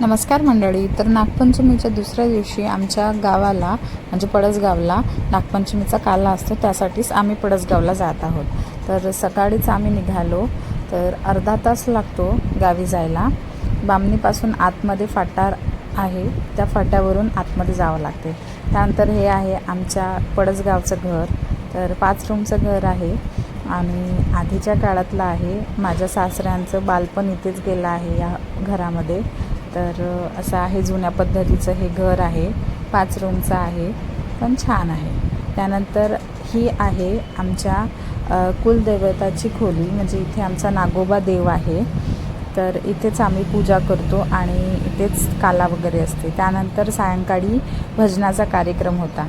नमस्कार मंडळी तर नागपंचमीच्या दुसऱ्या दिवशी आमच्या गावाला म्हणजे पडसगावला नागपंचमीचा काला असतो त्यासाठीच आम्ही पडसगावला जात आहोत. तर सकाळीच आम्ही निघालो तर अर्धा तास लागतो गावी जायला. बामणीपासून आतमध्ये फाटा आहे त्या फाट्यावरून आतमध्ये जावं लागते. त्यानंतर हे आहे आमच्या पडसगावचं घर. तर पाच रूमचं घर आहे आणि आधीच्या काळातलं आहे. माझ्या सासऱ्यांचं बालपण इथेच गेलं आहे या घरामध्ये. तर असं आहे जुन्या पद्धतीचं हे घर आहे. पाच रूमचं आहे पण छान आहे. त्यानंतर ही आहे आमच्या कुलदैवताची खोली. म्हणजे इथे आमचा नागोबा देव आहे. तर इथेच आम्ही पूजा करतो आणि इथेच काला वगैरे असते. त्यानंतर सायंकाळी भजनाचा कार्यक्रम होता.